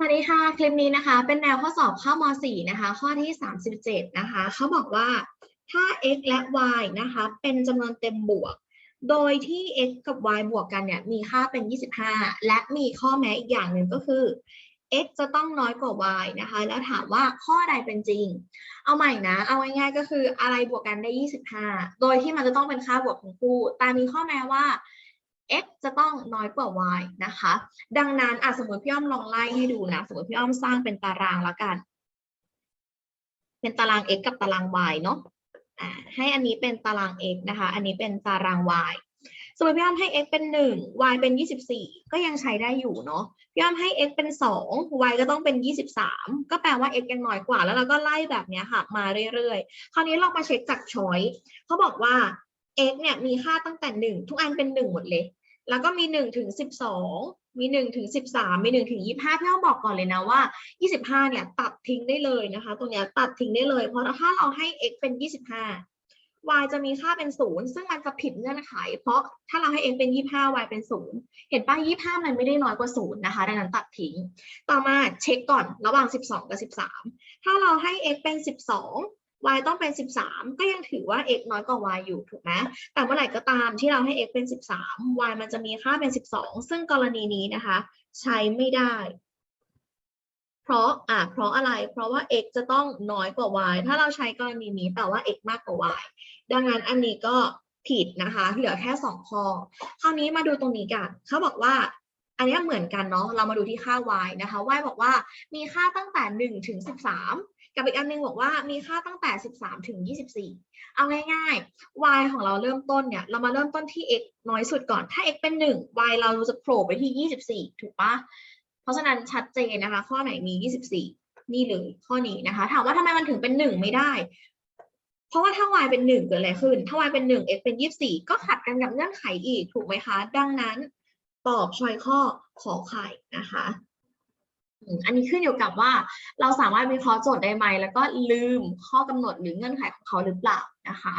สวัสดีค่ะ คลิปนี้นะคะ เป็นแนวข้อสอบข้อม .4 นะคะ ข้อที่ 37 นะคะ เขาบอกว่าถ้า x และ y นะคะ เป็นจำนวนเต็มบวก โดยที่ x กับ y บวกกันเนี่ยมีค่าเป็น 25 และมีข้อแม้อีกอย่างหนึ่งก็คือ x จะต้องน้อยกว่า y นะคะ แล้วถามว่าข้อใดเป็นจริง เอาใหม่นะ เอาง่ายๆก็คืออะไรบวกกันได้ 25 โดยที่มันจะต้องเป็นค่าบวกทั้งคู่แต่มีข้อแม้ว่า x จะต้องน้อยกว่า y นะคะ ดังนั้นอะสมมติพี่อ้อมลองไล่ให้ดูนะ สมมติพี่อ้อมสร้างเป็นตารางแล้วกัน เป็นตาราง x กับตาราง y เนาะอ่าให้อันนี้เป็นตาราง x นะคะ อันนี้เป็นตาราง y สมมติพี่อ้อมให้ x เป็น 1 y เป็น 24 ก็ยังใช้ได้อยู่เนาะ พี่อ้อมให้ x เป็น 2 y ก็ต้องเป็น 23 ก็แปลว่า x ยังน้อยกว่า แล้วเราก็ไล่แบบเนี้ยค่ะ มาเรื่อยๆ คราวนี้เรามาเช็คจากช้อยเขาบอกว่า x เนี่ยมีค่าตั้งแต่ 1 ทุกอันเป็น 1 หมดเลย แล้วก็มี1ถึง12 มี1ถึง13 มี1ถึง25พี่อ้อมบอกก่อนเลยนะว่า 25เนี่ยตัดทิ้งได้เลยนะคะ ตรงเนี้ยตัดทิ้งได้เลย เพราะถ้าเราให้ x เป็น 25 y จะมีค่าเป็น 0 ซึ่งมันจะผิดเงื่อนไข เพราะถ้าเราให้ x เป็น 25 y เป็น 0 เห็นป่ะ25 มันไม่ได้น้อยกว่า 0 นะคะ ดังนั้นตัดทิ้ง ต่อมาเช็คก่อนระหว่าง 12 กับ 13 ถ้าเราให้ x เป็น 12 y ต้องเป็น 13 ก็ยังถือว่า x น้อยกว่า y อยู่ถูกไหมแต่เมื่อไหร่ก็ตามที่เราให้ x เป็น 13 y มันจะมีค่าเป็น 12 ซึ่งกรณีนี้นะคะ ใช้ไม่ได้ เพราะอะเพราะอะไร เพราะว่า x จะต้องน้อยกว่า y ถ้าเราใช้กรณีนี้แปลว่า x มากกว่า y ดังนั้นอันนี้ก็ผิดนะคะ เหลือแค่ 2 ข้อ คราวนี้มาดูตรงนี้กัน เขาบอกว่า อันนี้เหมือนกันเนาะเรามาดูที่ค่า y นะคะ y บอกว่ามีค่าตั้งแต่1ถึง13 กับอีกอันหนึงบอกว่ามีค่าตั้งแต่ 13ถึง24 เอาง่ายๆ y ของเราเริ่มต้นเนี่ย เรามาเริ่มต้นที่ x น้อยสุดก่อน ถ้า x เป็น 1 y เราจะโผล่ไปที่ 24 ถูกปะเพราะฉะนั้นชัดเจนนะคะ ข้อไหนมี 24 นี่เลยข้อนี้นะคะ ถามว่าทำไมมันถึงเป็น 1 ไม่ได้ เพราะว่าถ้า y เป็น 1 เกิดอะไรขึ้น ถ้า y เป็น 1 x เป็น 24 ก็ขัดกันกับเงื่อนไขอีกถูกไหมคะ ดังนั้น ตอบชอยข้อขอไข่นะคะอันนี้ขึ้นอยู่กับว่าเราสามารถวิเคราะห์โจทย์ได้ไหม แล้วก็ลืมข้อกำหนดหรือเงื่อนไขของเขาหรือเปล่านะคะ